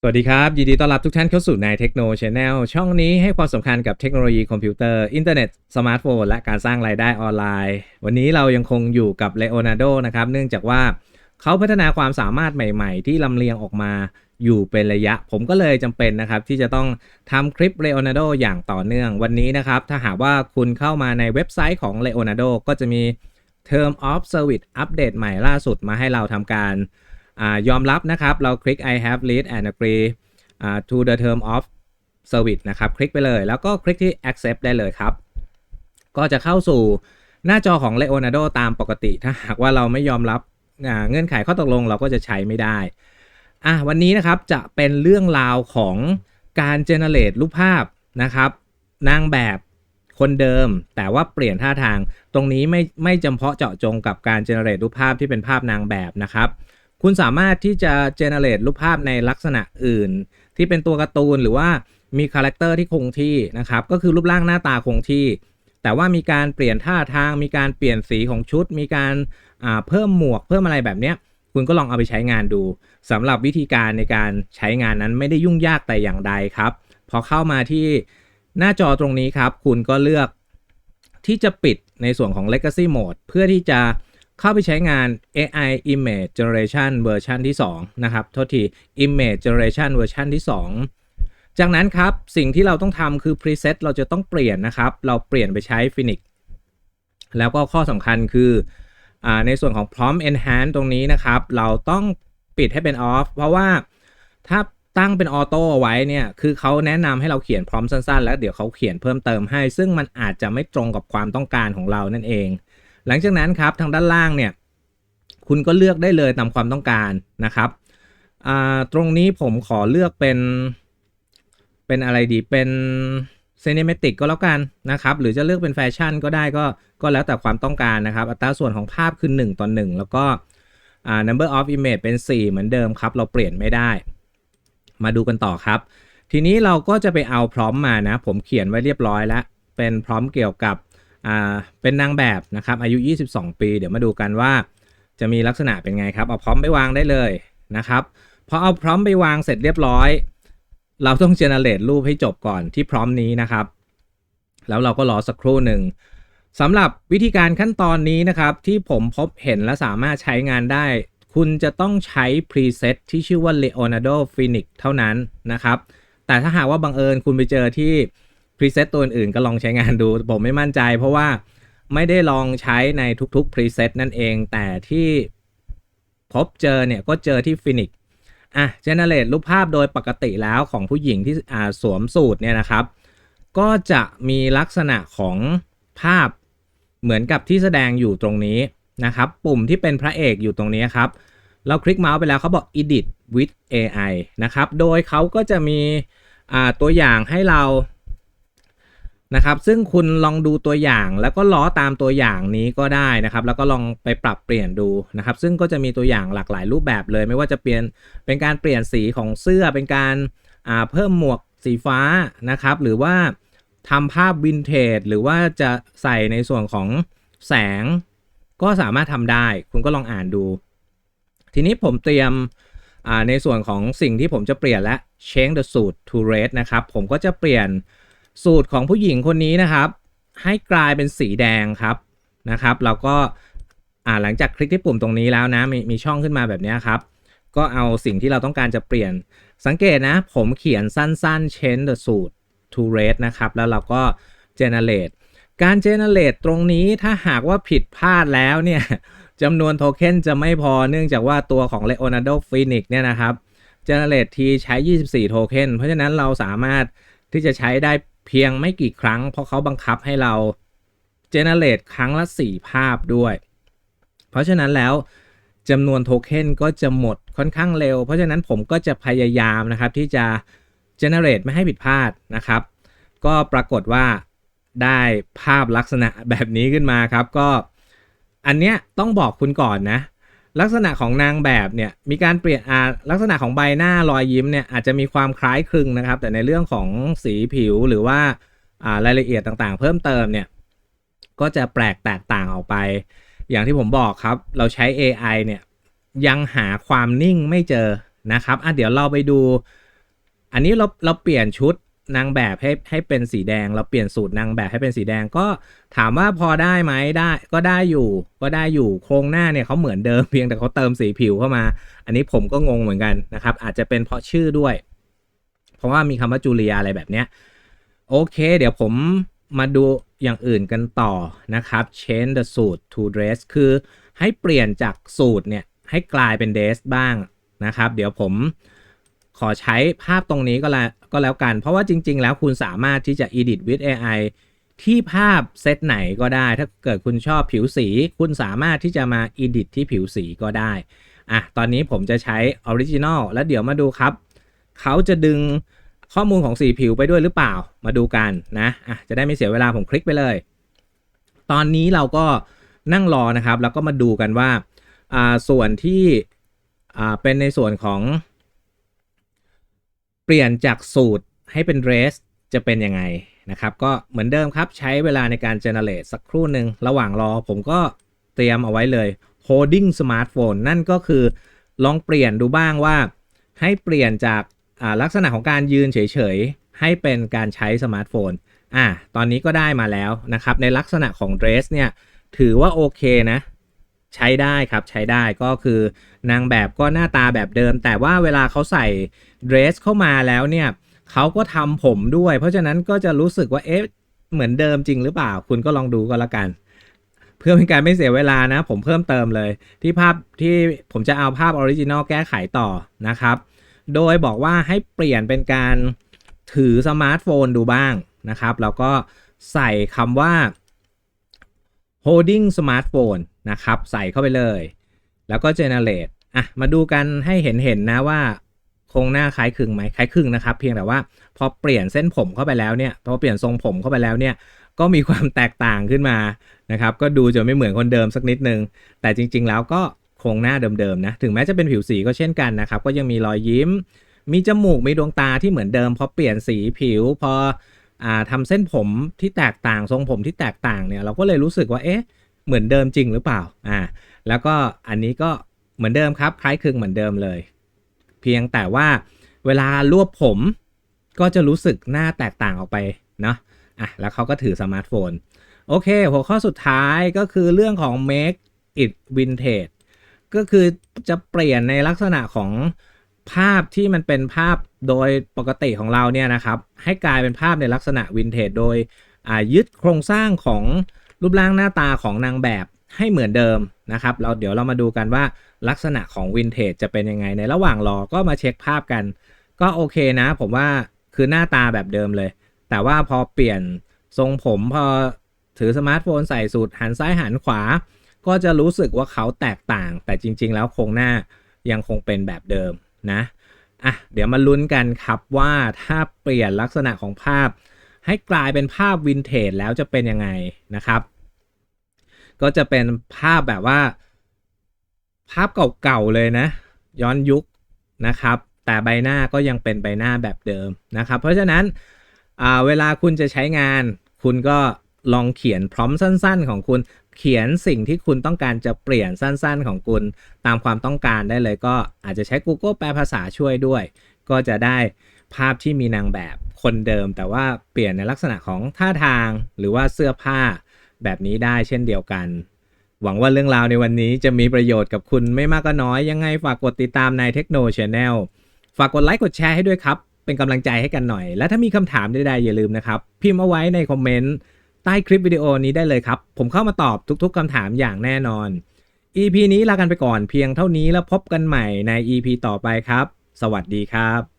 สวัสดีครับ ยินดีต้อนรับทุกท่านเข้าสู่นายเทคโนชแนลช่องนี้ให้ความสำคัญกับเทคโนโลยีคอมพิวเตอร์ อินเทอร์เน็ต สมาร์ทโฟน และการสร้างรายได้ออนไลน์ วันนี้เรายังคงอยู่กับ Leonardo นะครับ เนื่องจากว่าเขาพัฒนาความสามารถใหม่ๆ ที่ลำเลียงออกมาอยู่เป็นระยะ ผมก็เลยจำเป็นนะครับ ที่จะต้องทำคลิป Leonardo อย่างต่อเนื่อง วันนี้นะครับ ถ้าหากว่าคุณเข้ามาในเว็บไซต์ของ Leonardo ก็จะมี Term of Service อัปเดตใหม่ล่าสุดมาให้เราทำการ อายอมรับนะครับ เราคลิก I have read and agree to the term of service นะครับ คลิกไปเลย แล้วก็คลิกที่ accept ได้เลยครับ ก็จะเข้าสู่หน้าจอของ Leonardo ตามปกติ ถ้าหากว่าเราไม่ยอมรับเงื่อนไขข้อตกลงเราก็จะใช้ไม่ได้อะวันนี้นะครับจะเป็นเรื่องราวของการ generate รูปภาพนะครับ นางแบบคนเดิม แต่ว่าเปลี่ยนท่าทาง ตรงนี้ไม่ไม่จำเพาะเจาะจงกับการ generate รูปภาพที่เป็นภาพนางแบบนะครับ คุณสามารถที่จะ generate รูปภาพในลักษณะอื่น ที่เป็นตัวการ์ตูนหรือว่ามีคาแรคเตอร์ที่คงที่นะครับ ก็คือรูปร่างหน้าตาคงที่ แต่ว่ามีการเปลี่ยนท่าทาง มีการเปลี่ยนสีของชุด มีการาเพิ่มหมวกเพิ่มอะไรแบบเนี้ยคุณก็ลองเอาไปใช้งานดูสำหรับวิธีการในการใช้งานนั้นไม่ได้ยุ่งยากแต่อย่างใดครับ พอเข้ามาที่หน้าจอตรงนี้ครับ คุณก็เลือกที่จะปิดในส่วนของ Legacy Mode เพื่อที่จะ เข้าไปใช้งาน AI Image Generation เวอร์ชันที่ 2 นะครับ โทษที Image Generation เวอร์ชันที่ 2 จากนั้นครับ สิ่งที่เราต้องทำคือ Preset เราจะต้องเปลี่ยนนะครับ เราเปลี่ยนไปใช้ Phoenix แล้วก็ข้อสำคัญคืออในส่วนของ Prompt Enhance ตรงนี้นะครับ เราต้องปิดให้เป็น Off เพราะว่าถ้าตั้งเป็นออโต้ไว้เนี่ย คือเขาแนะนำให้เราเขียนพร้อมสั้นๆ แล้วเดี๋ยวเขาเขียนเพิ่มเติมให้ ซึ่งมันอาจจะไม่ตรงกับความต้องการของเรานั่นเอง หลังจากนั้นครับทางด้านล่างเนี่ยคุณก็เลือกได้เลยตามความต้องการนะครับตรงนี้ผมขอเลือกเป็นเป็นอะไรดีเป็นซ i น e เมติกก็แล้วกันนะครับ หรือจะเลือกเป็นแฟชั่นก็ได้ก็ก็แล้วแต่ความต้องการนะครับ อัตราส่วนของภาพคือ 1 ต่อ 1 แล้วก็ number of image เป็น 4 เหมือนเดิมครับ เราเปลี่ยนไม่ได้ มาดูกันต่อครับ ทีนี้เราก็จะไปเอาพร้อมมานะ ผมเขียนไว้เรียบร้อยแล้ว เป็นพร้อมเกี่ยวกับ อ่าเป็นนางแบบนะครับอายุ 22 ปี เดี๋ยวมาดูกันว่า จะมีลักษณะเป็นไงครับเอาพร้อมไปวางได้เลยนะครับพอเอาพร้อมไปวางเสร็จเรียบร้อย เราต้องเจเนเรตรูปให้จบก่อนที่พร้อมนี้นะครับ แล้วเราก็รอสักครู่หนึ่งสำหรับวิธีการขั้นตอนนี้นะครับ ที่ผมพบเห็นและสามารถใช้งานได้ คุณจะต้องใช้พรีเซตที่ชื่อว่า Leonardo Phoenix เท่านั้นนะครับ แต่ถ้าหากว่าบังเอิญคุณไปเจอที่ พรีเซตตัวอื่นๆก็ลองใช้งานดู ผมไม่มั่นใจ เพราะว่าไม่ได้ลองใช้ในทุกๆพรีเซตนั่นเอง แต่ที่พบเจอเนี่ยก็เจอที่ Phoenix อะ generate รูปภาพโดยปกติแล้วของผู้หญิงที่อ่าสวมสูทเนี่ยนะครับ ก็จะมีลักษณะของภาพเหมือนกับที่แสดงอยู่ตรงนี้นะครับ ปุ่มที่เป็นพระเอกอยู่ตรงนี้ครับ เราคลิกเมาส์ไปแล้วเขาบอก edit with AI นะครับ โดยเขาก็จะมีตัวอย่างให้เรา นะครับซึ่งคุณลองดูตัวอย่างแล้วก็ล้อตามตัวอย่างนี้ก็ได้นะครับ แล้วก็ลองไปปรับเปลี่ยนดูนะครับ ซึ่งก็จะมีตัวอย่างหลากหลายรูปแบบเลย ไม่ว่าจะเปลี่ยนเป็นการเปลี่ยนสีของเสื้อเป็นการเพิ่มหมวกสีฟ้านะครับ หรือว่าทำภาพวินเทจหรือว่าจะใส่ในส่วนของแสง ก็สามารถทำได้ คุณก็ลองอ่านดู ทีนี้ผมเตรียมในส่วนของสิ่งที่ผมจะเปลี่ยนและ change the suit to red นะครับ ผมก็จะเปลี่ยน สูตรของผู้หญิงคนนี้นะครับ ให้กลายเป็นสีแดงครับนะครับ เราก็อ่าหลังจากคลิกที่ปุ่มตรงนี้แล้วนะมีมีช่องขึ้นมาแบบนี้ครับ ก็เอาสิ่งที่เราต้องการจะเปลี่ยน สังเกตนะ ผมเขียนสั้นๆ change the suit to red นะครับ แล้วเราก็ generate การ generate ตรงนี้ถ้าหากว่าผิดพลาดแล้วเนี่ยจำนวนโทเค็นจะไม่พอเนื่องจากว่าตัวของ Leonardo Phoenix เนี่ยนะครับ generate ทีใช้ 24 โทเค็นเพราะฉะนั้นเราสามารถที่จะใช้ได้ เพียงไม่กี่ครั้ง เพราะเขาบังคับให้เรา generate ครั้งละ 4 ภาพด้วย เพราะฉะนั้นแล้วจำนวนโทเค็นก็จะหมดค่อนข้างเร็ว เพราะฉะนั้นผมก็จะพยายามนะครับที่จะ generate ไม่ให้ผิดพลาดนะครับ ก็ปรากฏว่าได้ภาพลักษณะแบบนี้ขึ้นมาครับ ก็อันเนี้ยต้องบอกคุณก่อนนะ ลักษณะของนางแบบเนี่ยมีการเปลี่ยนอาลักษณะของใบหน้ารอยยิ้มเนี่ยอาจจะมีความคล้ายคลึงนะครับ แต่ในเรื่องของสีผิวหรือว่าอ่ารายละเอียดต่างๆ เพิ่มเติมเนี่ยก็จะแปลกแตกต่างออกไป อย่างที่ผมบอกครับ เราใช้ AI เนี่ยยังหาความนิ่งไม่เจอนะครับอะเดี๋ยวเราไปดู อันนี้เราเราเปลี่ยนชุด นางแบบให้ให้เป็นสีแดงเราเปลี่ยนสูตรนางแบบให้เป็นสีแดงก็ถามว่าพอได้ไหมได้ก็ได้อยู่ก็ได้อยู่โครงหน้าเนี่ยเขาเหมือนเดิมเพียงแต่เขาเติมสีผิวเข้ามา อันนี้ผมก็งงเหมือนกันนะครับ อาจจะเป็นเพราะชื่อด้วย เพราะว่ามีคำว่าจูเลียอะไรแบบเนี้ยโอเค เดี๋ยวผมมาดูอย่างอื่นกันต่อนะครับ change the suit to dress คือให้เปลี่ยนจากสูตรเนี่ยให้กลายเป็น dress บ้างนะครับ เดี๋ยวผมขอใช้ภาพตรงนี้ก็แล้ว ก็แล้วกัน เพราะว่าจริง ๆ แล้วคุณสามารถที่จะ edit with AI ที่ภาพเซตไหนก็ได้ ถ้าเกิดคุณชอบผิวสี คุณสามารถที่จะมา edit ที่ผิวสีก็ได้อะตอนนี้ผมจะใช้ Original แล้วเดี๋ยวมาดูครับ เขาจะดึงข้อมูลของสีผิวไปด้วยหรือเปล่ามาดูกันนะอะจะได้ไม่เสียเวลาผมคลิกไปเลย ตอนนี้เราก็นั่งรอนะครับ แล้วก็มาดูกันว่าอ่าส่วนที่อ่าเป็นในส่วนของ เปลี่ยนจากสูตรให้เป็นเดรสจะเป็นยังไงนะครับ ก็เหมือนเดิมครับใช้เวลาในการ generate สักครู่หนึ่งระหว่างรอผมก็เตรียมเอาไว้เลย holding smartphone นั่นก็คือลองเปลี่ยนดูบ้างว่าให้เปลี่ยนจากลักษณะของการยืนเฉยๆ ให้เป็นการใช้สมาร์ทโฟน อะ ตอนนี้ก็ได้มาแล้วนะครับ ในลักษณะของ dress เนี่ย ถือว่าโอเคนะ ใช้ได้ครับใช้ได้ก็คือนางแบบก็หน้าตาแบบเดิม แต่ว่าเวลาเขาใส่เดรสเข้ามาแล้วเนี่ยเขาก็ทำผมด้วย เพราะฉะนั้นก็จะรู้สึกว่าเอ๊ะเหมือนเดิมจริงหรือเปล่า คุณก็ลองดูก็แล้วกัน เพื่อเป็นการไม่เสียเวลานะ ผมเพิ่มเติมเลย ที่ภาพที่ผมจะเอาภาพออริจินอลแก้ไขต่อนะครับ โดยบอกว่าให้เปลี่ยนเป็นการถือสมาร์ทโฟนดูบ้างนะครับ แล้วก็ใส่คำว่า holding smartphone นะครับ ใส่เข้าไปเลย แล้วก็ generate อะมาดูกันให้เห็นเห็นนะว่าโครงหน้าคล้ายคลึงไหมคล้ายคลึงนะครับ เพียงแต่ว่าพอเปลี่ยนเส้นผมเข้าไปแล้วเนี่ยพอเปลี่ยนทรงผมเข้าไปแล้วเนี่ยก็มีความแตกต่างขึ้นมานะครับ ก็ดูจะไม่เหมือนคนเดิมสักนิดนึง แต่จริง ๆ แล้วก็โครงหน้าเดิมๆนะถึงแม้จะเป็นผิวสีก็เช่นกันนะครับ ก็ยังมีรอยยิ้ม มีจมูกมีดวงตาที่เหมือนเดิมพอเปลี่ยนสีผิวพออ่าทำเส้นผมที่แตกต่างทรงผมที่แตกต่างเนี่ยเราก็เลยรู้สึกว่าเอ๊ะ เหมือนเดิมจริงหรือเปล่าอ่าแล้วก็อันนี้ก็เหมือนเดิมครับ คล้ายคลึงเหมือนเดิมเลย เพียงแต่ว่าเวลารวบผมก็จะรู้สึกหน้าแตกต่างออกไปเนาะอะแล้วเขาก็ถือสมาร์ทโฟน โอเค หัวข้อสุดท้ายก็คือเรื่องของ make it vintage ก็คือจะเปลี่ยนในลักษณะของภาพที่มันเป็นภาพโดยปกติของเราเนี่ยนะครับ ให้กลายเป็นภาพในลักษณะวินเทจโดยยึดโครงสร้างของ รูปร่างหน้าตาของนางแบบให้เหมือนเดิมนะครับ เราเดี๋ยวเรามาดูกันว่าลักษณะของวินเทจจะเป็นยังไง ในระหว่างรอก็มาเช็คภาพกัน ก็โอเคนะ ผมว่าคือหน้าตาแบบเดิมเลย แต่ว่าพอเปลี่ยนทรงผมพอถือสมาร์ทโฟนใส่สูตรหันซ้ายหันขวา ก็จะรู้สึกว่าเขาแตกต่าง แต่จริง ๆ แล้วโครงหน้ายังคงเป็นแบบเดิมนะอะเดี๋ยวมาลุ้นกันครับว่าถ้าเปลี่ยนลักษณะของภาพ ให้กลายเป็นภาพวินเทจแล้วจะเป็นยังไงนะครับ ก็จะเป็นภาพแบบว่า ภาพเก่าๆเลยนะ ย้อนยุคนะครับ แต่ใบหน้าก็ยังเป็นใบหน้าแบบเดิมนะครับ เพราะฉะนั้นเวลาคุณจะใช้งาน คุณก็ลองเขียนพร้อมสั้น ๆ ของคุณเขียนสิ่งที่คุณต้องการจะเปลี่ยนสั้นๆของคุณ ตามความต้องการได้เลยก็อาจจะใช้ Google แปลภาษาช่วยด้วย ก็จะได้ภาพที่มีนางแบบ คนเดิม แต่ว่าเปลี่ยนในลักษณะของท่าทางหรือว่าเสื้อผ้าแบบนี้ได้เช่นเดียวกัน หวังว่าเรื่องราวในวันนี้จะมีประโยชน์กับคุณไม่มากก็น้อยยังไงฝากกดติดตามในเทคโนช Channel ฝากกดไลค์กดแชร์ให้ด้วยครับ เป็นกำลังใจให้กันหน่อย และถ้ามีคำถามใดๆอย่าลืมนะครับ พิมพ์เอาไว้ในคอมเมนต์ใต้คลิปวิดีโอนี้ได้เลยครับ ผมเข้ามาตอบทุกๆคำถามอย่างแน่นอน EP นี้ลากันไปก่อนเพียงเท่านี้แล้วพบกันใหม่ใน EP ต่อไปครับ สวัสดีครับ